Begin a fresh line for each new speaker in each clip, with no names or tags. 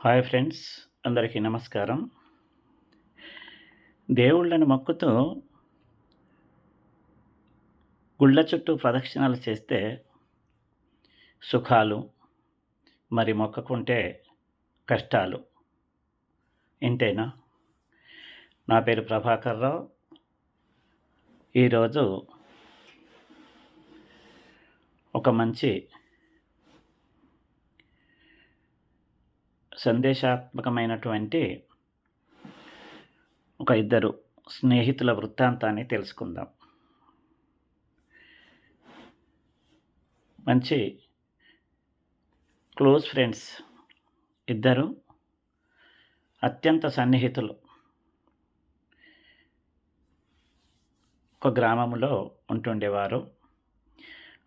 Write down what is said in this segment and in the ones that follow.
Hi friends అందరికీ నమస్కారం. దేవుళ్ళని మొక్కుతూ గుళ్ళ చుట్టూ ప్రదక్షిణాలు చేస్తే సుఖాలు మరి మొక్కకుంటే కష్టాలు. ఇంతేనా? నా పేరు ప్రభాకర్ రావు. ఈరోజు ఒక మంచి సందేశాత్మకమైనటువంటి ఒక ఇద్దరు స్నేహితుల వృత్తాంతాన్ని తెలుసుకుందాం. మంచి క్లోజ్ ఫ్రెండ్స్ ఇద్దరు అత్యంత సన్నిహితులు. ఒక గ్రామంలో ఉంటుండేవారు.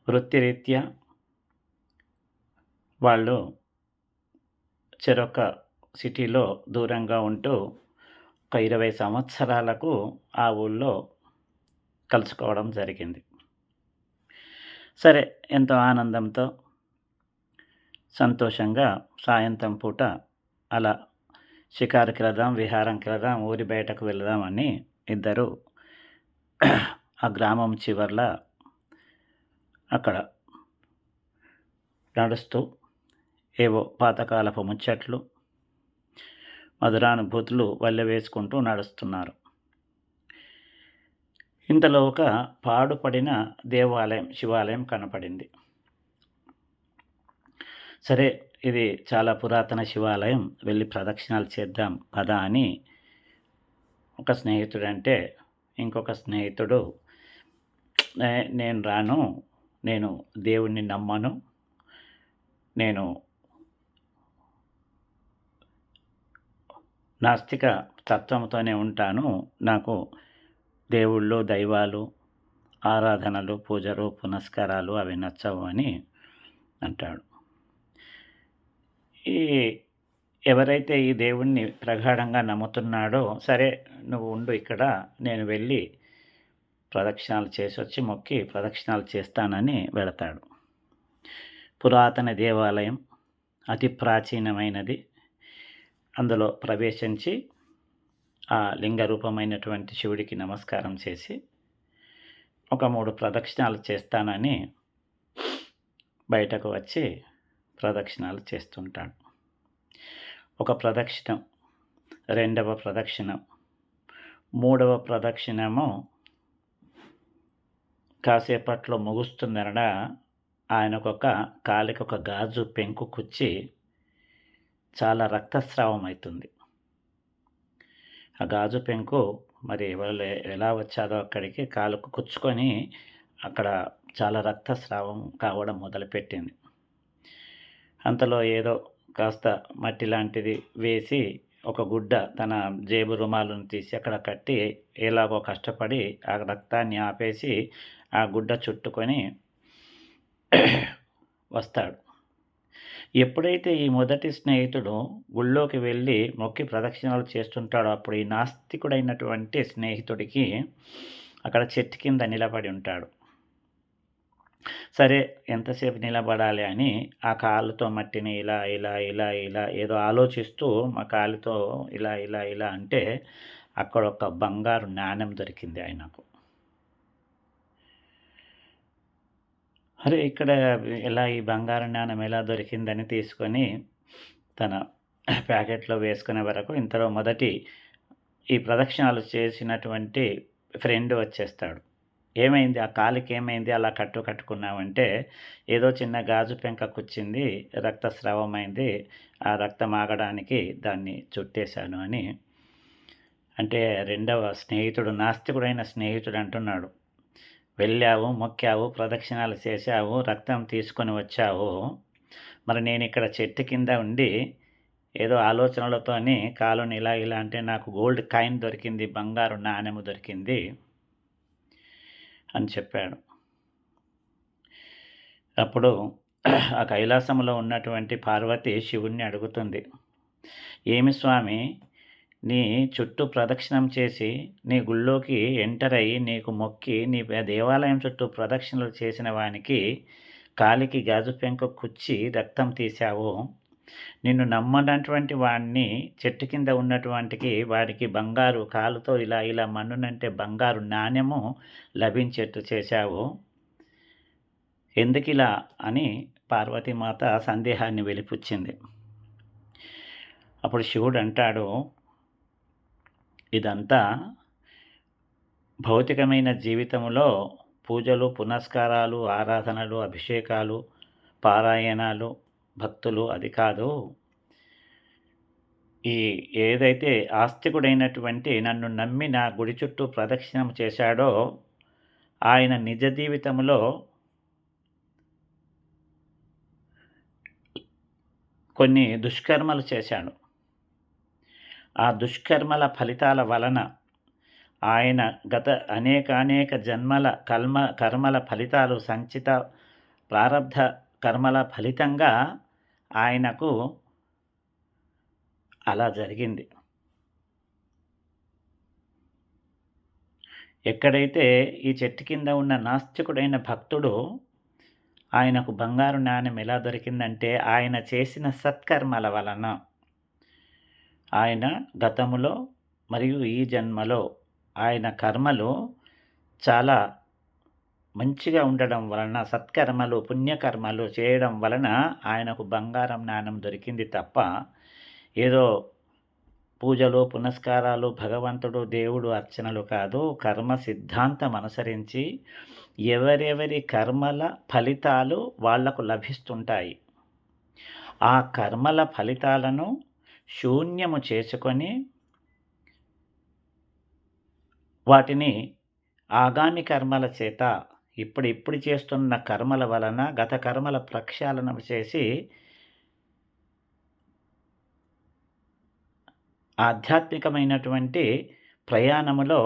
వృత్తిరీత్యా వాళ్ళు చెరొక సిటీలో దూరంగా ఉంటూ ఒక ఇరవై సంవత్సరాలకు ఆ ఊళ్ళో కలుసుకోవడం జరిగింది. సరే ఎంతో ఆనందంతో సంతోషంగా సాయంత్రం పూట అలా షికారుకి వెళదాం విహారంకి వెళదాం ఊరి బయటకు వెళదామని ఇద్దరు ఆ గ్రామం చివర్ల అక్కడ నడుస్తూ ఏవో పాతకాలపు ముచ్చట్లు మధురానుభూతులు వల్లె వేసుకుంటూ నడుస్తున్నారు. ఇంతలో ఒక పాడుపడిన దేవాలయం శివాలయం కనపడింది. సరే ఇది చాలా పురాతన శివాలయం వెళ్ళి ప్రదక్షిణాలు చేద్దాం కదా అని ఒక స్నేహితుడు అంటే ఇంకొక స్నేహితుడు నేను రాను నేను దేవుణ్ణి నమ్మను నేను నాస్తిక తత్వంతోనే ఉంటాను. నాకు దేవుళ్ళు దైవాలు ఆరాధనలు పూజలు పునస్కారాలు అవి నచ్చవు అని అంటాడు. ఈ ఎవరైతే ఈ దేవుణ్ణి ప్రగాఢంగా నమ్ముతున్నాడో సరే నువ్వు ఉండు ఇక్కడ నేను వెళ్ళి ప్రదక్షిణాలు చేసి వచ్చి మొక్కి ప్రదక్షిణాలు చేస్తానని వెళతాడు. పురాతన దేవాలయం అతి ప్రాచీనమైనది. అందులో ప్రవేశించి ఆ లింగ రూపమైనటువంటి శివుడికి నమస్కారం చేసి ఒక మూడు ప్రదక్షిణాలు చేస్తానని బయటకు వచ్చి ప్రదక్షిణాలు చేస్తుంటాడు. ఒక ప్రదక్షిణం రెండవ ప్రదక్షిణం మూడవ ప్రదక్షిణము కాసేపట్లో ముగుస్తుందనడా ఆయనకు ఒక కాలికి ఒక గాజు పెంకు కుచ్చి చాలా రక్తస్రావం అవుతుంది ఆ గాజు పెంకు మరి ఎవరు ఎలా వచ్చాదో అక్కడికి కాలుకు కుచ్చుకొని అక్కడ చాలా రక్తస్రావం కావడం మొదలుపెట్టింది. అంతలో ఏదో కాస్త మట్టి లాంటిది వేసి ఒక గుడ్డ తన జేబు రుమాలను తీసి అక్కడ కట్టి ఎలాగో కష్టపడి ఆ రక్తాన్ని ఆపేసి ఆ గుడ్డ చుట్టుకొని వస్తాడు. ఎప్పుడైతే ఈ మొదటి స్నేహితుడు గుళ్ళోకి వెళ్ళి మొక్కి ప్రదక్షిణాలు చేస్తుంటాడో అప్పుడు ఈ నాస్తికుడైనటువంటి స్నేహితుడికి అక్కడ చెట్టు కింద నిలబడి ఉంటాడు. సరే ఎంతసేపు నిలబడాలి అని ఆ కాలుతో మట్టిని ఇలా ఇలా ఇలా ఇలా ఏదో ఆలోచిస్తూ మా కాలుతో ఇలా ఇలా ఇలా అంటే అక్కడ ఒక బంగారు నాణ్యం దొరికింది ఆయనకు. అరే ఇక్కడ ఇలా ఈ బంగారు నాణం ఎలా దొరికిందని తీసుకొని తన ప్యాకెట్లో వేసుకునే వరకు ఇంతలో మొదటి ఈ ప్రదక్షిణాలు చేసినటువంటి ఫ్రెండ్ వచ్చేస్తాడు. ఏమైంది? ఆ కాలికి ఏమైంది? అలా కట్టు కట్టుకున్నామంటే ఏదో చిన్న గాజు పెంక కుచ్చింది రక్తస్రావం అయింది ఆ రక్తం ఆగడానికి దాన్ని చుట్టేశాను అని. అంటే రెండవ స్నేహితుడు నాస్తికుడైన స్నేహితుడు అంటున్నాడు. వెళ్ళావు మొక్కావు ప్రదక్షిణాలు చేశావు రక్తం తీసుకొని వచ్చావు. మరి నేను ఇక్కడ చెట్టు కింద ఉండి ఏదో ఆలోచనలతోని కాలుని ఇలా ఇలా అంటే నాకు గోల్డ్ కాయిన్ దొరికింది బంగారు నాణ్యము దొరికింది అని చెప్పాడు. అప్పుడు ఆ కైలాసంలో ఉన్నటువంటి పార్వతి శివుణ్ణి అడుగుతుంది. ఏమి స్వామి నీ చుట్టూ ప్రదక్షిణం చేసి నీ గుళ్ళోకి ఎంటర్ అయ్యి నీకు మొక్కి నీ దేవాలయం చుట్టూ ప్రదక్షిణలు చేసిన వానికి కాలికి గాజు పెంక కుచ్చి రక్తం తీశావు. నిన్ను నమ్మనటువంటి వాడిని చెట్టు కింద ఉన్నటువంటికి వాడికి బంగారు కాలుతో ఇలా ఇలా మన్నునంటే బంగారు నాణ్యము లభించేట్టు చేశావు. ఎందుకిలా? అని పార్వతీమాత సందేహాన్ని వెలిపుచ్చింది. అప్పుడు శివుడు అంటాడు ఇదంతా భౌతికమైన జీవితంలో పూజలు పునస్కారాలు ఆరాధనలు అభిషేకాలు పారాయణాలు భక్తులు అది కాదు. ఈ ఏదైతే ఆస్తికుడైనటువంటి నన్ను నమ్మి నా గుడి చుట్టూ ప్రదక్షిణం చేశాడో ఆయన నిజ జీవితంలో కొన్ని దుష్కర్మలు చేశాడు. ఆ దుష్కర్మల ఫలితాల వలన ఆయన గత అనేకానేక అనేక జన్మల కల్మ కర్మల ఫలితాలు సంచిత ప్రారంధ కర్మల ఫలితంగా ఆయనకు అలా జరిగింది. ఎక్కడైతే ఈ చెట్టు కింద ఉన్న నాస్తికుడైన భక్తుడు ఆయనకు బంగారు నాణ్యం ఎలా దొరికిందంటే ఆయన చేసిన సత్కర్మల వలన ఆయన గతములో మరియు ఈ జన్మలో ఆయన కర్మలు చాలా మంచిగా ఉండడం వలన సత్కర్మలు పుణ్యకర్మలు చేయడం వలన ఆయనకు బంగారం నాణం దొరికింది తప్ప ఏదో పూజలు పునస్కారాలు భగవంతుడు దేవుడు అర్చనలు కాదు. కర్మ సిద్ధాంతం అనుసరించి ఎవరెవరి కర్మల ఫలితాలు వాళ్ళకు లభిస్తుంటాయి. ఆ కర్మల ఫలితాలను శూన్యము చేసుకొని వాటిని ఆగామి కర్మల చేత ఇప్పుడు ఇప్పుడు చేస్తున్న కర్మల వలన గత కర్మల ప్రక్షాళన చేసి ఆధ్యాత్మికమైనటువంటి ప్రయాణములో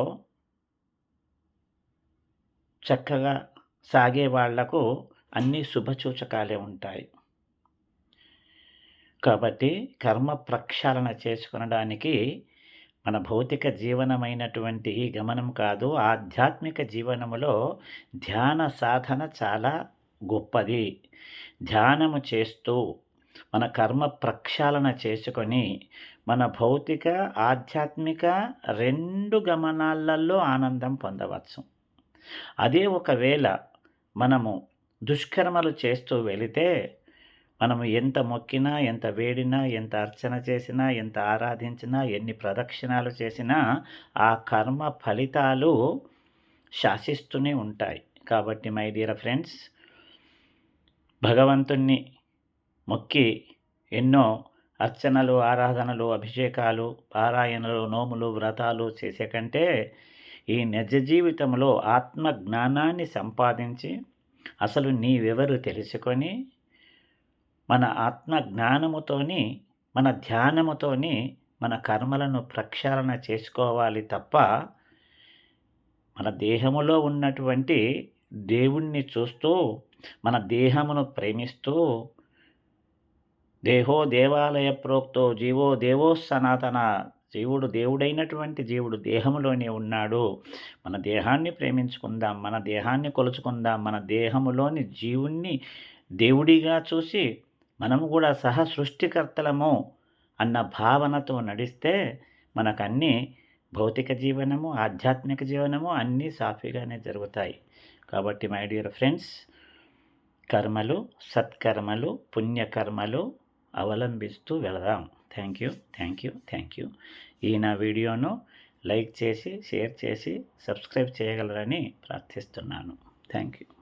చక్కగా సాగే వాళ్ళకు అన్ని శుభసూచకాలే ఉంటాయి. కాబట్టి కర్మ ప్రక్షాళన చేసుకునడానికి మన భౌతిక జీవనమైనటువంటి గమనం కాదు ఆధ్యాత్మిక జీవనములో ధ్యాన సాధన చాలా గొప్పది. ధ్యానము చేస్తూ మన కర్మ ప్రక్షాళన చేసుకొని మన భౌతిక ఆధ్యాత్మిక రెండు గమనాలలో ఆనందం పొందవచ్చు. అదే ఒకవేళ మనము దుష్కర్మలు చేస్తూ వెళితే మనము ఎంత మొక్కినా ఎంత వేడినా ఎంత అర్చన చేసినా ఎంత ఆరాధించినా ఎన్ని ప్రదక్షిణాలు చేసినా ఆ కర్మ ఫలితాలు శాసిస్తూనే ఉంటాయి. కాబట్టి మై డియర్ ఫ్రెండ్స్ భగవంతుణ్ణి మొక్కి ఎన్నో అర్చనలు ఆరాధనలు అభిషేకాలు పారాయణలు నోములు వ్రతాలు చేసే కంటే ఈ నిజ జీవితంలో ఆత్మ జ్ఞానాన్ని సంపాదించి అసలు నీవెవరు తెలుసుకొని మన ఆత్మ జ్ఞానముతోని మన ధ్యానముతోని మన కర్మలను ప్రక్షాళన చేసుకోవాలి తప్ప మన దేహములో ఉన్నటువంటి దేవుణ్ణి చూస్తూ మన దేహమును ప్రేమిస్తూ దేహో దేవాలయ ప్రోక్తో జీవో దేవో సనాతన జీవుడు దేవుడైనటువంటి జీవుడు దేహములోనే ఉన్నాడు. మన దేహాన్ని ప్రేమించుకుందాం మన దేహాన్ని కొలుచుకుందాం మన దేహములోని జీవుణ్ణి దేవుడిగా చూసి మనము కూడా సహ సృష్టికర్తలము అన్న భావనతో నడిస్తే మనకన్నీ భౌతిక జీవనము ఆధ్యాత్మిక జీవనము అన్నీ సాఫీగానే జరుగుతాయి. కాబట్టి మై డియర్ ఫ్రెండ్స్ కర్మలు సత్కర్మలు పుణ్యకర్మలు అవలంబిస్తూ వెళదాం. Thank you thank you thank you ఈ నా వీడియోను లైక్ చేసి షేర్ చేసి సబ్స్క్రైబ్ చేయగలరని ప్రార్థిస్తున్నాను. Thank you